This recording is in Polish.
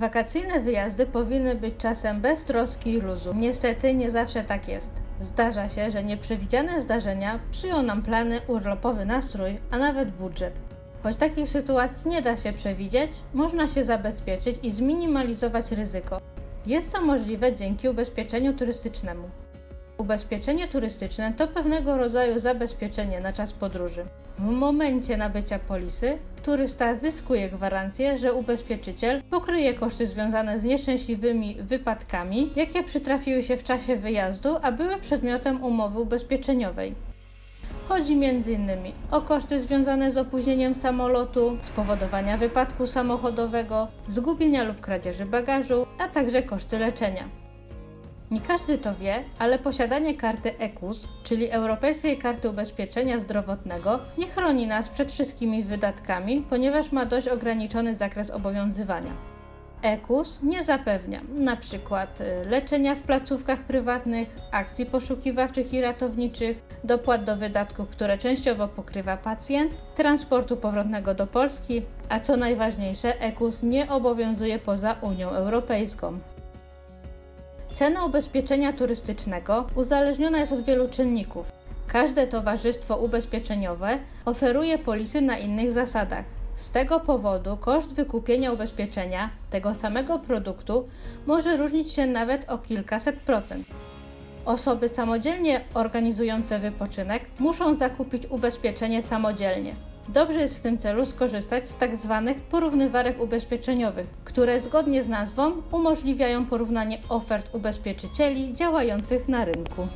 Wakacyjne wyjazdy powinny być czasem bez troski i luzu. Niestety nie zawsze tak jest. Zdarza się, że nieprzewidziane zdarzenia psują nam plany, urlopowy nastrój, a nawet budżet. Choć takich sytuacji nie da się przewidzieć, można się zabezpieczyć i zminimalizować ryzyko. Jest to możliwe dzięki ubezpieczeniu turystycznemu. Ubezpieczenie turystyczne to pewnego rodzaju zabezpieczenie na czas podróży. W momencie nabycia polisy turysta zyskuje gwarancję, że ubezpieczyciel pokryje koszty związane z nieszczęśliwymi wypadkami, jakie przytrafiły się w czasie wyjazdu, a były przedmiotem umowy ubezpieczeniowej. Chodzi m.in. o koszty związane z opóźnieniem samolotu, spowodowania wypadku samochodowego, zgubienia lub kradzieży bagażu, a także koszty leczenia. Nie każdy to wie, ale posiadanie karty EKUS, czyli Europejskiej Karty Ubezpieczenia Zdrowotnego, nie chroni nas przed wszystkimi wydatkami, ponieważ ma dość ograniczony zakres obowiązywania. EKUS nie zapewnia np. leczenia w placówkach prywatnych, akcji poszukiwawczych i ratowniczych, dopłat do wydatków, które częściowo pokrywa pacjent, transportu powrotnego do Polski, a co najważniejsze, EKUS nie obowiązuje poza Unią Europejską. Cena ubezpieczenia turystycznego uzależniona jest od wielu czynników. Każde towarzystwo ubezpieczeniowe oferuje polisy na innych zasadach. Z tego powodu koszt wykupienia ubezpieczenia tego samego produktu może różnić się nawet o kilkaset procent. Osoby samodzielnie organizujące wypoczynek muszą zakupić ubezpieczenie samodzielnie. Dobrze jest w tym celu skorzystać z tak zwanych porównywarek ubezpieczeniowych, które zgodnie z nazwą umożliwiają porównanie ofert ubezpieczycieli działających na rynku.